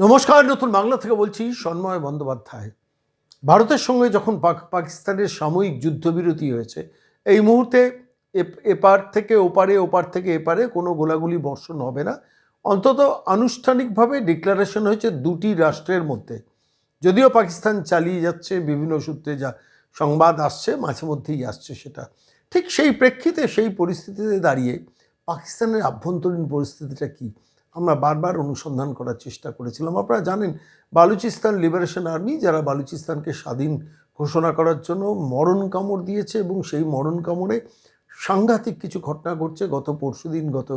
নমস্কার, নতুন বাংলা থেকে বলছি সন্ময় বন্দ্যোপাধ্যায়। ভারতের সঙ্গে যখন পাক- পাকিস্তানের সাময়িক যুদ্ধবিরতি হয়েছে, এই মুহূর্তে এপ- এপার থেকে ওপারে, ওপার থেকে এপারে কোনো গোলাগুলি বর্ষণ হবে না। অন্তত আনুষ্ঠানিকভাবে ডিক্লারেশন হয়েছে দুটি রাষ্ট্রের মধ্যে। যদিও পাকিস্তান চালিয়ে যাচ্ছে, বিভিন্ন সূত্রে যা সংবাদ আসছে, মাঝে মধ্যেই আসছে সেটা। ঠিক সেই প্রেক্ষিতে, সেই পরিস্থিতিতে দাঁড়িয়ে পাকিস্তানের আভ্যন্তরীণ পরিস্থিতিটা কী? আমরা বারবার অনুসন্ধান করার চেষ্টা করেছিলাম। আপনারা জানেন, বালুচিস্তান লিবারেশন আর্মি যারা বালুচিস্তানকে স্বাধীন ঘোষণা করার জন্য মরণ কামড় দিয়েছে এবং সেই মরণ কামড়ে সাংঘাতিক কিছু ঘটনা ঘটছে। গত পরশুদিন গত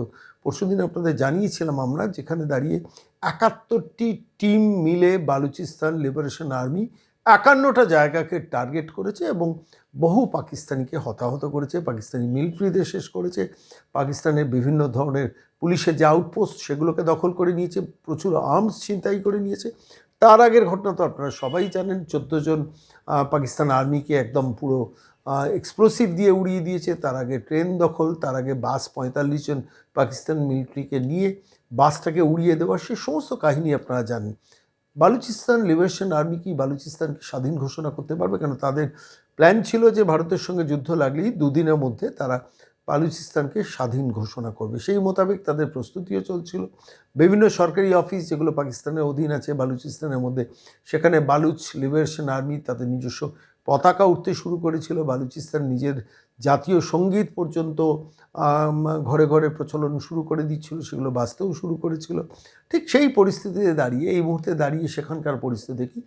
পরশুদিন আপনাদের জানিয়েছিলাম আমরা, যেখানে দাঁড়িয়ে একাত্তরটি টিম মিলে বালুচিস্তান লিবারেশন আর্মি একান্নটা জায়গাকে টার্গেট করেছে এবং বহু পাকিস্তানিকে হতাহত করেছে, পাকিস্তানি মিলিটারিদের শেষ করেছে, পাকিস্তানের বিভিন্ন ধরনের পুলিশের যে আউটপোস্ট সেগুলোকে দখল করে নিয়েছে, প্রচুর আর্মস ছিনতাই করে নিয়েছে। তার আগের ঘটনা তো আপনারা সবাই জানেন, চোদ্দ জন পাকিস্তান আর্মিকে একদম পুরো এক্সপ্লোসিভ দিয়ে উড়িয়ে দিয়েছে। তার আগে ট্রেন দখল, তার আগে বাস পঁয়তাল্লিশ জন পাকিস্তান মিলিটারিকে নিয়ে বাসটাকে উড়িয়ে দেওয়া, সে সমস্ত কাহিনী আপনারা জানেন। বালুচিস্তান লিবারেশন আর্মি কি বালুচিস্তানকে স্বাধীন ঘোষণা করতে পারবে? কেন তাদের প্ল্যান ছিল যে ভারতের সঙ্গে যুদ্ধ লাগলেই দুদিনের মধ্যে তারা বালুচিস্তানকে স্বাধীন ঘোষণা করবে। সেই মোতাবেক তাদের প্রস্তুতিও চলছিল। বিভিন্ন সরকারি অফিস যেগুলো পাকিস্তানের অধীন আছে, বালুচিস্তানের মধ্যে, সেখানে বালুচ লিবারেশন আর্মি তাদের নিজস্ব পতাকা উঠতে শুরু করেছিল। বালুচিস্তান নিজের জাতীয় সংগীত পর্যন্ত ঘরে ঘরে প্রচলন শুরু করে দিচ্ছিল, সেগুলো বাঁচতেও শুরু করেছিল। ঠিক সেই পরিস্থিতিতে দাঁড়িয়ে, এই মুহূর্তে দাঁড়িয়ে সেখানকার পরিস্থিতি কি?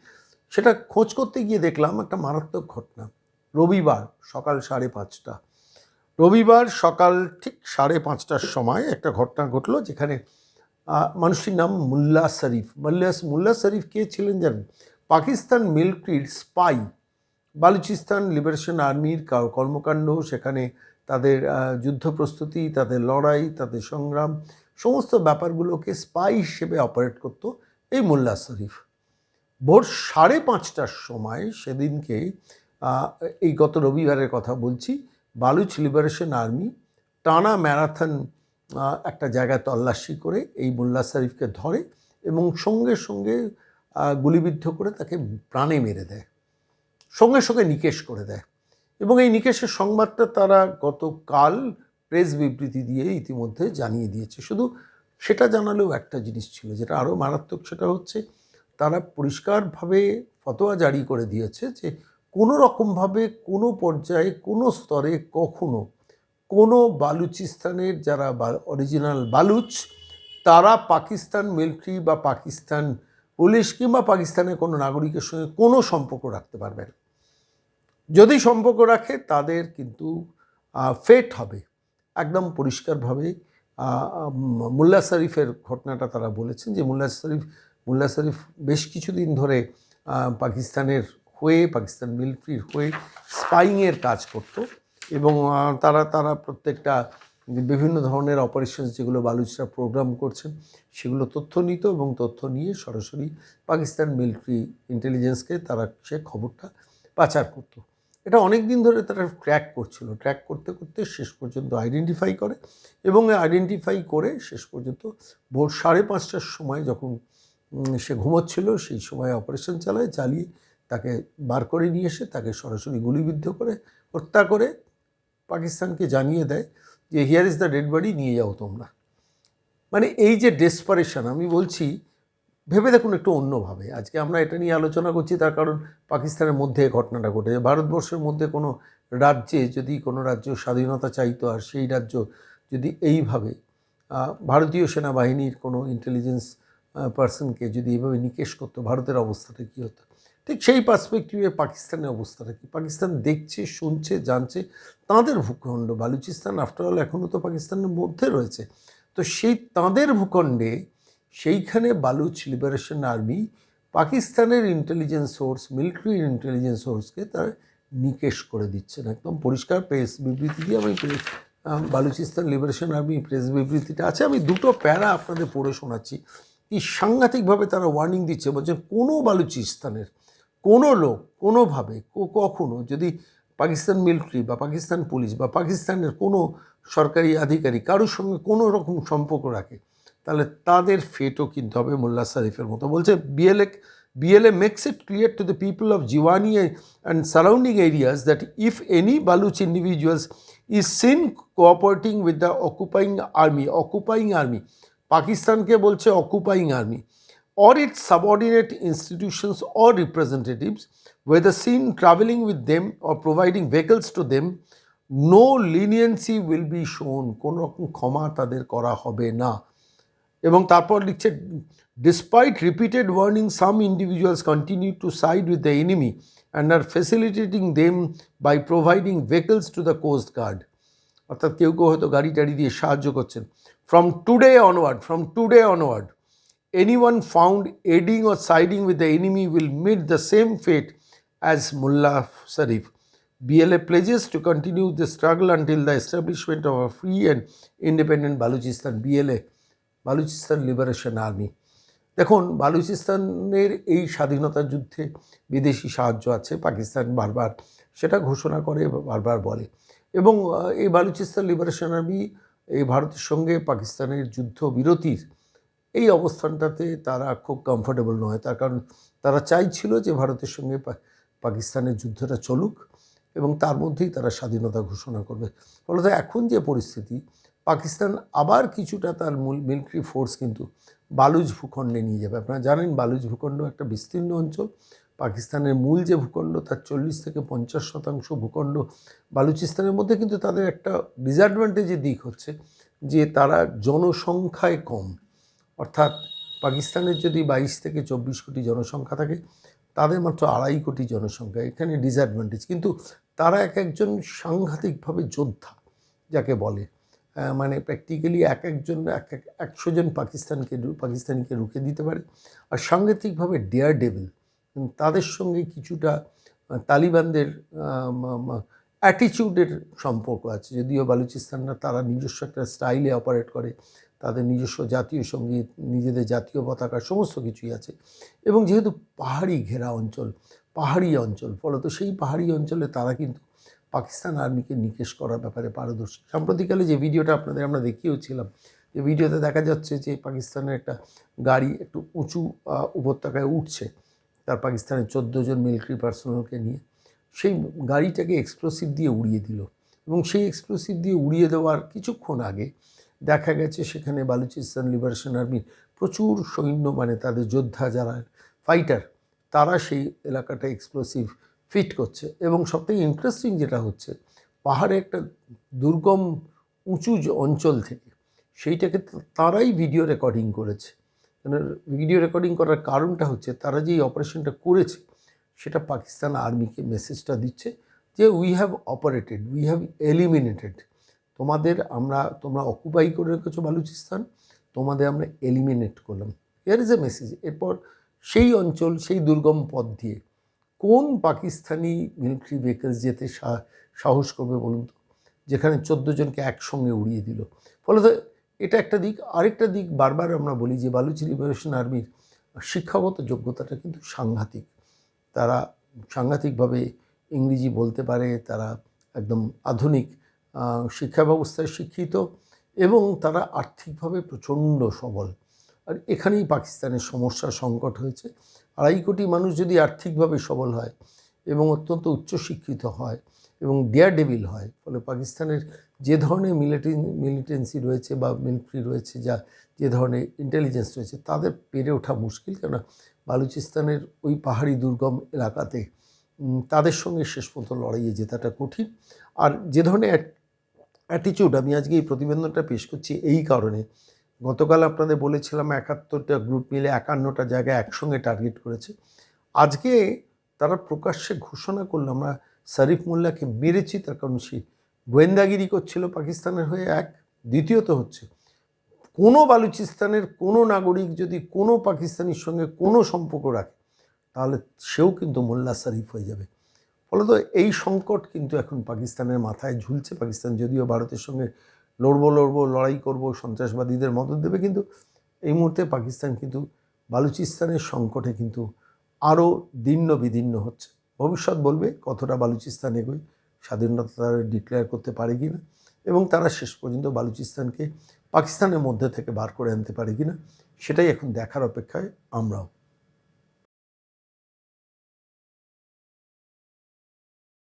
সেটা খোঁজ করতে গিয়ে দেখলাম একটা মারাত্মক ঘটনা। রবিবার সকাল সাড়ে পাঁচটা। রবিবার সকাল ঠিক সাড়ে পাঁচটার সময় একটা ঘটনা ঘটলো যেখানে মানুষটির নাম মুল্লা শরীফ। মোল্লা, মুল্লা শরীফ কে ছিলেন জানেন? পাকিস্তান মিলিটারির স্পাই। বালুচিস্তান লিবারেশন আর্মির কর্মকাণ্ড, সেখানে তাদের যুদ্ধ প্রস্তুতি, তাদের লড়াই, তাদের সংগ্রাম, সমস্ত ব্যাপারগুলোকে স্পাই হিসেবে অপারেট করতো এই মোল্লা শরীফ। ভোর সাড়ে পাঁচটার সময় সেদিনকে এই গত রবিবারের কথা বলছি, বালুচ লিবারেশন আর্মি টানা ম্যারাথন একটা জায়গায় তল্লাশি করে এই মোল্লা শরীফকে ধরে এবং সঙ্গে সঙ্গে গুলিবিদ্ধ করে তাকে প্রাণে মেরে দেয়। সঙ্গে সঙ্গে নিকেশ করে দেয়। এবং এই নিকেশের সংবাদটা তারা গতকাল প্রেস বিবৃতি দিয়ে ইতিমধ্যে জানিয়ে দিয়েছে। শুধু সেটা জানালেও একটা জিনিস ছিল, যেটা আরও মারাত্মক সেটা হচ্ছে, তারা পরিষ্কারভাবে ফতোয়া জারি করে দিয়েছে যে কোনো রকমভাবে কোনো পর্যায়ে, কোনো স্তরে কখনো কোনো বালুচিস্তানের যারা অরিজিনাল বালুচ, তারা পাকিস্তান মিলিটারি বা পাকিস্তান পুলিশ কিংবা পাকিস্তানের কোনো নাগরিকের সঙ্গে কোনো সম্পর্ক রাখতে পারবে না। যদি সম্পর্ক রাখে, তাদের কিন্তু ফেট হবে। একদম পরিষ্কারভাবে মোল্লা শরীফের ঘটনাটা তারা বলেছেন যে, মোল্লা শরীফ মোল্লা শরীফ বেশ কিছুদিন ধরে পাকিস্তানের হয়ে, পাকিস্তান মিলিটারির হয়ে স্পাইংয়ের কাজ করত এবং তারা তারা প্রত্যেকটা বিভিন্ন ধরনের অপারেশন যেগুলো বালুচরা প্রোগ্রাম করছেন, সেগুলো তথ্য নিত এবং তথ্য নিয়ে সরাসরি পাকিস্তান মিলিটারি ইন্টেলিজেন্সকে তারা সে খবরটা পাচার করতো। এটা অনেক দিন ধরে তারা ট্র্যাক করছিল। ট্র্যাক করতে করতে শেষ পর্যন্ত আইডেন্টিফাই করে এবং আইডেন্টিফাই করে শেষ পর্যন্ত ভোর সাড়ে পাঁচটার সময় যখন সে ঘুমোচ্ছিল, সেই সময় অপারেশন চালায়, চালিয়ে তাকে বার করে নিয়ে এসে তাকে সরাসরি গুলিবিদ্ধ করে হত্যা করে পাকিস্তানকে জানিয়ে দেয় যে here is the dead body নিয়ে যাও তোমরা। মানে এই যে ডেসপারেশন আমি বলছি ভেবে দেখুন একটু অন্যভাবে। আজকে আমরা এটা নিয়ে আলোচনা করছি, তার কারণ পাকিস্তানের মধ্যে ঘটনাটা ঘটেছে। ভারতবর্ষের মধ্যে কোনো রাজ্যে যদি কোনো রাজ্য স্বাধীনতা চাইতো, আর সেই রাজ্য যদি এইভাবে ভারতীয় সেনাবাহিনীর কোনো ইন্টেলিজেন্স পার্সনকে যদি এইভাবে নিকেশ করতো, ভারতের অবস্থাটা কী হতো? ঠিক সেই পার্সপেক্টিভে পাকিস্তানের অবস্থাটা কি? পাকিস্তান দেখছে, শুনছে, জানছে, তাঁদের ভূখণ্ড, বালুচিস্তান আফটারঅল এখনও তো পাকিস্তানের মধ্যে রয়েছে। তো সেই তাঁদের ভূখণ্ডে সেইখানে বালুচ লিবারেশন আর্মি পাকিস্তানের ইন্টেলিজেন্স সোর্স মিলিটারি ইন্টেলিজেন্স সোর্সকে তার নিকেশ করে দিচ্ছেন। একদম পরিষ্কার প্রেস বিবৃতি দিয়ে আমি বালুচিস্তান লিবারেশন আর্মি প্রেস বিবৃতিটা আছে। আমি দুটো প্যারা আপনাদের পড়ে শোনাচ্ছি। কি সাংঘাতিকভাবে তারা ওয়ার্নিং দিচ্ছে, বলছে কোনো বালুচিস্তানের, কোনো লোক কোনোভাবে কখনো যদি পাকিস্তান মিলিটারি বা পাকিস্তান পুলিশ বা পাকিস্তানের কোনো সরকারি আধিকারিক কারোর সঙ্গে কোনো রকম সম্পর্ক রাখে তাহলে তাদের ফেটও কিনতে হবে মোল্লা শরীফের মতো। বলছে BLA BLA makes it clear to the people of Jiwani and surrounding areas that if any Baloch individuals is seen cooperating with the occupying army occupying army পাকিস্তানকে বলছে occupying army or its subordinate institutions or representatives, whether seen traveling with them or providing vehicles to them, no leniency will be shown কোনো রকম ক্ষমা তাদের করা হবে না। এবং তারপর লিখছে despite repeated warning some individuals continue to side with the enemy and are facilitating them by providing vehicles to the coast guard অর্থাৎ কেউ কেউ হয়তো গাড়ি টাড়ি দিয়ে সাহায্য করছেন। From today onward from today onward anyone found aiding or siding with the enemy will meet the same fate as Mullah Sharif BLA pledges to continue the struggle until the establishment of a free and independent Balochistan BLA Balochistan Liberation Army. দেখুন, বালুচিস্তানের এই স্বাধীনতা যুদ্ধে বিদেশি সাহায্য আছে, পাকিস্তান বারবার সেটা ঘোষণা করে, বারবার বলে। এবং এই বালুচিস্তান লিবারেশন আর্মি, এই ভারতের সঙ্গে পাকিস্তানের যুদ্ধ বিরতির এই অবস্থানটাতে তারা খুব কমফোর্টেবল নয়। তার কারণ, তারা চাইছিল যে ভারতের সঙ্গে পাকিস্তানের যুদ্ধটা চলুক এবং তার মধ্যেই তারা স্বাধীনতা ঘোষণা করবে। ফলত এখন যে পরিস্থিতি পাকিস্তান আবার কিছুটা তার মূল মিলিটারি ফোর্স কিন্তু বালুজ ভূখণ্ডে নিয়ে যাবে। আপনারা জানেন বালুজ ভূখণ্ড একটা বিস্তীর্ণ অঞ্চল। পাকিস্তানের মূল যে ভূখণ্ড, তার চল্লিশ থেকে পঞ্চাশ শতাংশ ভূখণ্ড বালুচিস্তানের মধ্যে কিন্তু তাদের একটা ডিসঅ্যাডভান্টেজের দিক হচ্ছে যে তারা জনসংখ্যায় কম। অর্থাৎ পাকিস্তানের যদি বাইশ থেকে চব্বিশ কোটি জনসংখ্যা থাকে, তাদের মাত্র আড়াই কোটি জনসংখ্যা। এখানে ডিসঅ্যাডভান্টেজ কিন্তু তারা এক একজন সাংঘাতিকভাবে যোদ্ধা, যাকে বলে। মানে প্র্যাকটিক্যালি এক একজন, এক এক একশো জন পাকিস্তানকে পাকিস্তানিকে রুখে দিতে পারে। আর সাংঘাতিকভাবে ডেয়ার ডেভিল তাদের সঙ্গে কিছুটা তালিবানদের অ্যাটিচিউডের সম্পর্ক আছে। যদিও বালুচিস্তানরা তারা নিজস্ব একটা স্টাইলে অপারেট করে, তাদের নিজস্ব জাতীয় সংগীত, নিজেদের জাতীয় পতাকা, সমস্ত কিছুই আছে। এবং যেহেতু পাহাড়ি ঘেরা অঞ্চল, পাহাড়ি অঞ্চল, ফলত সেই পাহাড়ি অঞ্চলে তারা কিন্তু পাকিস্তান আর্মিকে নিকেশ করার ব্যাপারে পারদর্শী। সাম্প্রতিককালে যে ভিডিওটা আপনাদের আমরা দেখিয়েওছিলাম যে ভিডিওতে দেখা যাচ্ছে যে পাকিস্তানের একটা গাড়ি একটু উঁচু উপত্যকায় উঠছে, তার পাকিস্তানের চোদ্দ জন মিলিটারি পার্সোনালকে নিয়ে। সেই গাড়িটাকে এক্সপ্লোসিভ দিয়ে উড়িয়ে দিল এবং সেই এক্সপ্লোসিভ দিয়ে উড়িয়ে দেওয়ার কিছুক্ষণ আগে দেখা গেছে সেখানে বালুচিস্তান লিবারেশন আর্মির প্রচুর সৈন্য মানে তাদের যোদ্ধা যারা ফাইটার তারা সেই এলাকাটা এক্সপ্লোসিভ ফিট করছে এবং সবথেকে ইন্টারেস্টিং যেটা হচ্ছে, পাহাড়ে একটা দুর্গম উঁচু অঞ্চল থেকে, সেইটাকে তারাই ভিডিও রেকর্ডিং করেছে। ভিডিও রেকর্ডিং করার কারণটা হচ্ছে, তারা যে অপারেশনটা করেছে, সেটা পাকিস্তান আর্মিকে মেসেজটা দিচ্ছে যে we have operated we have eliminated তোমাদের আমরা, তোমরা অকুপাই করে রেখেছো বালুচিস্তান, তোমাদের আমরা এলিমিনেট করলাম। এর ইজ এ মেসেজ এরপর সেই অঞ্চল, সেই দুর্গম পথ দিয়ে কোন পাকিস্তানি মিলিটারি ভেহিকলস যেতে সাহস করবে বলুন তো? যেখানে চোদ্দ জনকে একসঙ্গে উড়িয়ে দিল। ফলত এটা একটা দিক। আরেকটা দিক বারবার আমরা বলি যে বালুচি লিবারেশন আর্মির শিক্ষাগত যোগ্যতাটা কিন্তু সাংঘাতিক। তারা সাংঘাতিকভাবে ইংরেজি বলতে পারে, তারা একদম আধুনিক শিক্ষা ব্যবস্থায় শিক্ষিত এবং তারা আর্থিকভাবে প্রচণ্ড সবল। আর এখানেই পাকিস্তানের সমস্যা সংকট হয়েছে। আড়াই কোটি মানুষ যদি আর্থিকভাবে সবল হয় এবং অত্যন্ত উচ্চশিক্ষিত হয় এবং ডেয়ার ডেভিল হয়, ফলে পাকিস্তানের যে ধরনের মিলিটারি মিলিটেন্সি রয়েছে বা মিলিটারি রয়েছে যা যে ধরনের ইন্টেলিজেন্স রয়েছে, তাদের পেরে ওঠা মুশকিল। কেননা বালুচিস্তানের ওই পাহাড়ি দুর্গম এলাকাতে তাদের সঙ্গে শেষ পর্যন্ত লড়াইয়ে জেতাটা কঠিন। আর যে ধরনের অ্যাটিচিউড আমি আজকে এই প্রতিবেদনটা পেশ করছি এই কারণে গতকাল আপনাদের বলেছিলাম একাত্তরটা গ্রুপ মিলে একান্নটা জায়গায় একসঙ্গে টার্গেট করেছে। আজকে তারা প্রকাশ্যে ঘোষণা করল, আমরা শরীফ মোল্লাকে মেরেছি, তার কারণ সে গোয়েন্দাগিরি করছিল, পাকিস্তানের হয়ে এক, দ্বিতীয়ত হচ্ছে, কোনো বালুচিস্তানের কোনো নাগরিক যদি কোনো পাকিস্তানির সঙ্গে কোনো সম্পর্ক রাখে, তাহলে সেও কিন্তু মোল্লা শরীফ হয়ে যাবে। ফলত এই সংকট কিন্তু এখন পাকিস্তানের মাথায় ঝুলছে, পাকিস্তান যদিও ভারতের সঙ্গে লড়বো লড়বো, লড়াই করব, সন্ত্রাসবাদীদের মদত দেবে। কিন্তু এই মুহূর্তে পাকিস্তান কিন্তু বালুচিস্তানের সংকটে কিন্তু আরও দীর্ণ বিদীর্ণ হচ্ছে। ভবিষ্যৎ বলবে কতটা বালুচিস্তান এগোয়, স্বাধীনতা তারা ডিক্লেয়ার করতে পারে কি না এবং তারা শেষ পর্যন্ত বালুচিস্তানকে পাকিস্তানের মধ্যে থেকে বার করে আনতে পারে কিনা, সেটাই এখন দেখার অপেক্ষায় আমরাও।